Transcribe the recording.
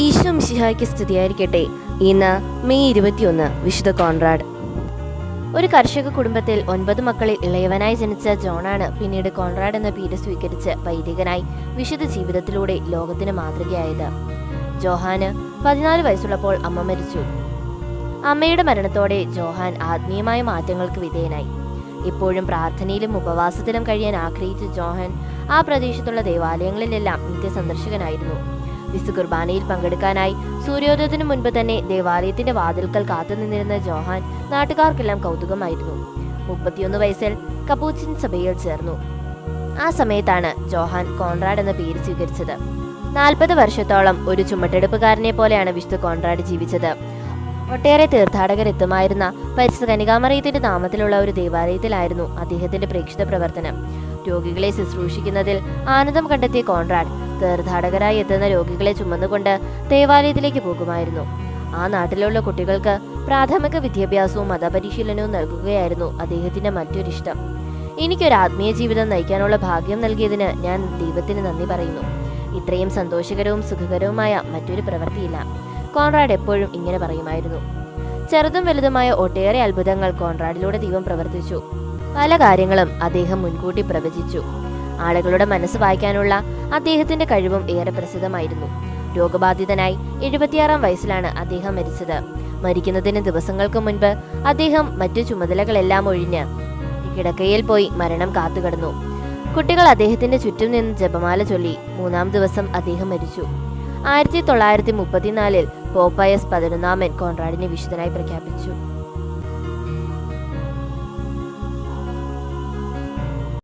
ഈശോ മിശിഹായ്ക്ക് സ്തുതിയായിരിക്കട്ടെ. ഇന്ന് മെയ് ഇരുപത്തിയൊന്ന് വിശുദ്ധ കോൺറാഡ്. ഒരു കർഷക കുടുംബത്തിൽ ഒൻപത് മക്കളിൽ ഇളയവനായി ജനിച്ച ജോണാണ് പിന്നീട് കോൺറാഡ് എന്ന പേര് സ്വീകരിച്ച് വൈദികനായി വിശുദ്ധ ജീവിതത്തിലൂടെ ലോകത്തിന് മാതൃകയായത്. ജോഹാന് പതിനാല് വയസ്സുള്ളപ്പോൾ അമ്മ മരിച്ചു. അമ്മയുടെ മരണത്തോടെ ജോഹാൻ ആത്മീയമായ മാറ്റങ്ങൾക്ക് വിധേയനായി. ഇപ്പോഴും പ്രാർത്ഥനയിലും ഉപവാസത്തിലും കഴിയാൻ ആഗ്രഹിച്ച ജോഹാൻ ആ പ്രദേശത്തുള്ള ദേവാലയങ്ങളിലെല്ലാം നിത്യ സന്ദർശകനായിരുന്നു വിശു കുർബാനയിൽ പങ്കെടുക്കാനായി സൂര്യോദയത്തിനു മുൻപ് തന്നെ ദേവാലയത്തിന്റെ വാതിൽക്കൽ കാത്തുനിന്നിരുന്ന ജോഹാൻ നാട്ടുകാർക്കെല്ലാം കൗതുകമായിരുന്നു. മുപ്പത്തിയൊന്ന് വയസ്സിൽ കപൂച്ചിൻ സഭയിൽ ചേർന്നു. ആ സമയത്താണ് ജോഹാൻ കോൺറാഡ് എന്ന പേര് സ്വീകരിച്ചത്. നാൽപ്പത് വർഷത്തോളം ഒരു ചുമട്ടെടുപ്പുകാരനെ പോലെയാണ് വിശുദ്ധ കോൺറാഡ് ജീവിച്ചത്. ഒട്ടേറെ തീർത്ഥാടകർ എത്തുമായിരുന്ന പരിശുദ്ധ കനികാമറിയത്തിന്റെ നാമത്തിലുള്ള ഒരു ദേവാലയത്തിലായിരുന്നു അദ്ദേഹത്തിന്റെ പ്രേക്ഷിത പ്രവർത്തനം. രോഗികളെ ശുശ്രൂഷിക്കുന്നതിൽ ആനന്ദം കണ്ടെത്തിയ കോൺറാഡ് തീർത്ഥാടകരായി എത്തുന്ന രോഗികളെ ചുമന്നുകൊണ്ട് ദേവാലയത്തിലേക്ക് പോകുമായിരുന്നു. ആ നാട്ടിലുള്ള കുട്ടികൾക്ക് പ്രാഥമിക വിദ്യാഭ്യാസവും മതപരിശീലനവും നൽകുകയായിരുന്നു അദ്ദേഹത്തിന്റെ മറ്റൊരിഷ്ടം. എനിക്കൊരു ആത്മീയ ജീവിതം നയിക്കാനുള്ള ഭാഗ്യം നൽകിയതിന് ഞാൻ ദൈവത്തിന് നന്ദി പറയുന്നു. ഇത്രയും സന്തോഷകരവും സുഖകരവുമായ മറ്റൊരു പ്രവൃത്തിയില്ല. കോൺറാഡ് എപ്പോഴും ഇങ്ങനെ പറയുമായിരുന്നു. ചെറുതും വലുതുമായ ഒട്ടേറെ അത്ഭുതങ്ങൾ കോൺറാഡിലൂടെ ദൈവം പ്രവർത്തിച്ചു. പല കാര്യങ്ങളും അദ്ദേഹം മുൻകൂട്ടി പ്രവചിച്ചു. ആളുകളുടെ മനസ്സ് വായിക്കാനുള്ള അദ്ദേഹത്തിന്റെ കഴിവും ഏറെ പ്രസിദ്ധമായിരുന്നു. രോഗബാധിതനായി എഴുപത്തിയാറാം വയസ്സിലാണ് അദ്ദേഹം മരിച്ചത്. മരിക്കുന്നതിന് ദിവസങ്ങൾക്ക് മുൻപ് അദ്ദേഹം മറ്റു ചുമതലകളെല്ലാം ഒഴിഞ്ഞ് കിടക്കയിൽ പോയി മരണം കാത്തുകിടന്നു. കുട്ടികൾ അദ്ദേഹത്തിന്റെ ചുറ്റും നിന്ന് ജപമാല ചൊല്ലി മൂന്നാം ദിവസം അദ്ദേഹം മരിച്ചു. ആയിരത്തി തൊള്ളായിരത്തി മുപ്പത്തിനാലിൽ പോപ്പായസ് പതിനൊന്നാമൻ കോൺറാഡിനെ വിശുദ്ധനായി പ്രഖ്യാപിച്ചു.